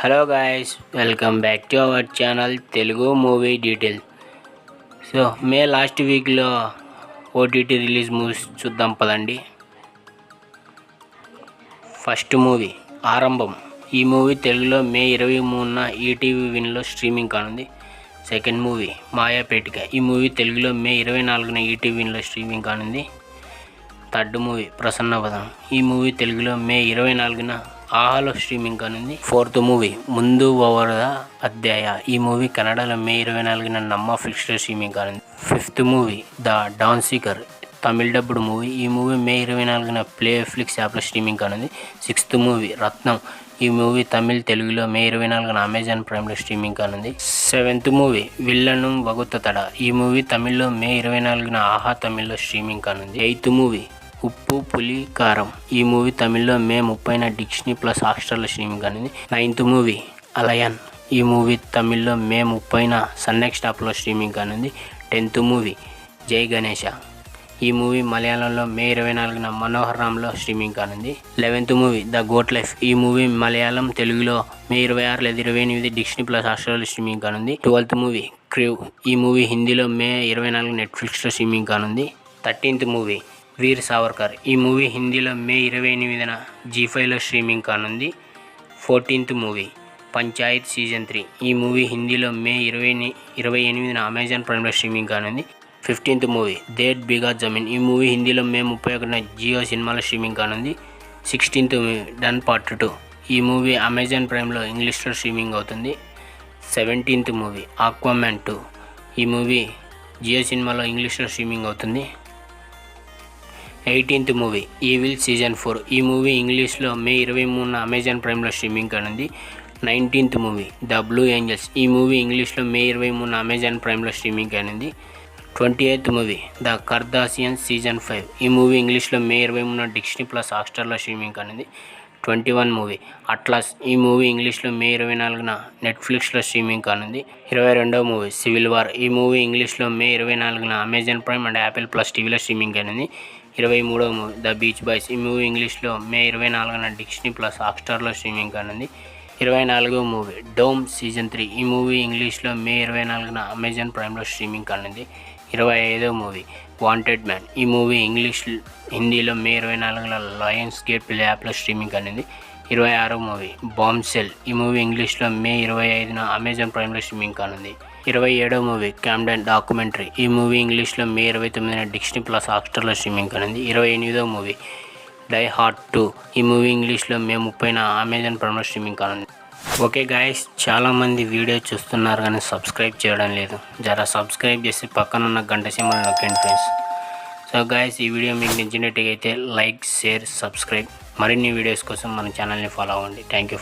Hello guys welcome back to our channel Telugu movie detail so May last వీక్లో OTT release movies చూద్దాం పదండి. First movie ఆరంభం ఈ movie తెలుగులో May ఇరవై మూడున ఈటీవీ విన్లో స్ట్రీమింగ్ కానుంది. సెకండ్ మూవీ మాయాపేటిక ఈ మూవీ తెలుగులో మే ఇరవై నాలుగున ఈటీవీ విన్లో స్ట్రీమింగ్ కానుంది. థర్డ్ మూవీ ప్రసన్నవదం ఈ మూవీ తెలుగులో మే ఇరవై నాలుగున ఆహాలో స్ట్రీమింగ్ కానుంది. ఫోర్త్ మూవీ ముందు ఓవర్ అధ్యాయ. ఈ మూవీ కన్నడలో మే ఇరవై నాలుగున నమ్మ ఫిక్స్లో స్ట్రీమింగ్ కానుంది. Fifth movie the don seeker Tamil dubbed movie. ఈ మూవీ మే ఇరవై నాలుగున ప్లే ఫ్లిక్స్ యాప్లో స్ట్రీమింగ్ కానుంది. Sixth movie Rathnam. ఈ మూవీ తమిళ్ తెలుగులో మే ఇరవై నాలుగున అమెజాన్ ప్రైమ్లో స్ట్రీమింగ్ కానుంది. సెవెంత్ మూవీ విల్లను వగుతతడ ఈ మూవీ తమిళ్ళో మే ఇరవై నాలుగున ఆహా తమిళ్ళో స్ట్రీమింగ్ కానుంది. Eighth movie Uppu Puli Kaaram. ఈ మూవీ తమిళ్ళో మే ముప్పైన డిక్షనీ ప్లస్ హాట్స్టార్లో స్ట్రీమింగ్ కానుంది. Ninth movie అలయన్. ఈ మూవీ తమిళ్ళో మే ముప్పైన సన్నెక్స్ట్ టాప్లో స్ట్రీమింగ్ కానుంది. టెన్త్ మూవీ జై గణేష. ఈ మూవీ మలయాళంలో మే ఇరవై నాలుగున మనోహర్ రామ్లో స్ట్రీమింగ్ కానుంది. Eleventh movie the goat life. ఈ మూవీ మలయాళం తెలుగులో మే ఇరవై ఆరు లేదా ఇరవై ఎనిమిది డిక్షనీ ప్లస్ హాస్టల్లో స్ట్రీమింగ్ కానుంది. Twelfth movie crew. ఈ మూవీ హిందీలో మే ఇరవై నాలుగు నెట్ఫ్లిక్స్లో స్ట్రీమింగ్ కానుంది. Thirteenth movie Veer Savarkar. ఈ మూవీ హిందీలో మే ఇరవై ఎనిమిదిన జీ ఫైవ్లో స్ట్రీమింగ్ కానుంది. Fourteenth movie Panchayat season three. ఈ మూవీ హిందీలో మే ఇరవై ఇరవై ఎనిమిదిన అమెజాన్ ప్రైమ్లో స్ట్రీమింగ్ కానుంది. ఫిఫ్టీన్త్ మూవీ దేట్ బిగా జమీన్. ఈ మూవీ హిందీలో మే ముప్పై ఒకటిన జియో సినిమాలో స్ట్రీమింగ్ కానుంది. Sixteenth movie Dune part two. ఈ మూవీ అమెజాన్ ప్రైమ్లో ఇంగ్లీష్లో స్ట్రీమింగ్ అవుతుంది. Seventeenth movie Aquaman two. ఈ మూవీ జియో సినిమాలో ఇంగ్లీష్లో స్ట్రీమింగ్ అవుతుంది. Eighteenth movie evil season four ఈ మూవీ ఇంగ్లీష్లో మే ఇరవై మూడున అమెజాన్ ప్రైమ్లో స్ట్రీమింగ్ కానుంది. Nineteenth movie the blue angels ఈ మూవీ ఇంగ్లీష్లో మే ఇరవై మూడున అమెజాన్ ప్రైమ్లో స్ట్రీమింగ్ కానుంది. Twenty eighth movie the Kardashian season five ఈ మూవీ ఇంగ్లీష్లో మే ఇరవై మూడున డిక్షనీ ప్లస్ హాట్స్టార్లో స్ట్రీమింగ్ కానుంది. ట్వంటీ వన్ మూవీ అట్లాస్ ఈ మూవీ ఇంగ్లీష్లో మే ఇరవై నాలుగున నెట్ఫ్లిక్స్లో స్ట్రీమింగ్ కానుంది. ఇరవై రెండవ మూవీ సివిల్ వార్ ఈ మూవీ ఇంగ్లీష్లో మే ఇరవై నాలుగున Amazon prime and Apple plus టీవీలో స్ట్రీమింగ్ కానుంది. ఇరవై మూడవ మూవీ ద బీచ్ బాయ్స్ ఈ మూవీ ఇంగ్లీష్లో మే ఇరవై నాలుగున డిక్ష్నీ ప్లస్ హాట్స్టార్లో స్ట్రీమింగ్ కానుంది. ఇరవై నాలుగవ మూవీ డోమ్ సీజన్ త్రీ. ఈ మూవీ ఇంగ్లీష్లో మే ఇరవై నాలుగున అమెజాన్ ప్రైమ్లో స్ట్రీమింగ్ కానుంది. ఇరవై ఐదవ మూవీ వాంటెడ్ మ్యాన్. ఈ మూవీ ఇంగ్లీష్ హిందీలో మే ఇరవై నాలుగున లయన్స్ గేట్ ప్లే యాప్లో స్ట్రీమింగ్ కానుంది. ఇరవై ఆరో మూవీ బాంబ్ సెల్. ఈ మూవీ ఇంగ్లీష్లో మే ఇరవై ఐదున అమెజాన్ ప్రైమ్లో స్ట్రీమింగ్ కానుంది. ఇరవై ఏడో మూవీ క్యామ్డన్ డాక్యుమెంటరీ. ఈ మూవీ ఇంగ్లీష్లో మే ఇరవై తొమ్మిదిన డిక్ష్నీ ప్లస్ హాట్స్టార్లో స్ట్రీమింగ్ కానుంది. ఇరవై ఎనిమిదో మూవీ డై హార్ట్ టూ. ఈ మూవీ ఇంగ్లీష్లో మే ముప్పైన అమెజాన్ ప్రైమ్లో స్ట్రీమింగ్ కానుంది. ఓకే గాయస్ చాలామంది వీడియో చూస్తున్నారు కానీ సబ్స్క్రైబ్ చేయడం లేదు. జర సబ్స్క్రైబ్ చేసి పక్కన ఉన్న గంట సింబల్ నొక్కండి ఫ్రెండ్స్. సో గాయస్ ఈ వీడియో మీకు నచ్చినట్టుగా అయితే లైక్ షేర్ సబ్స్క్రైబ్. మరిన్ని వీడియోస్ కోసం మన ఛానల్ని ఫాలో అవ్వండి. Thank you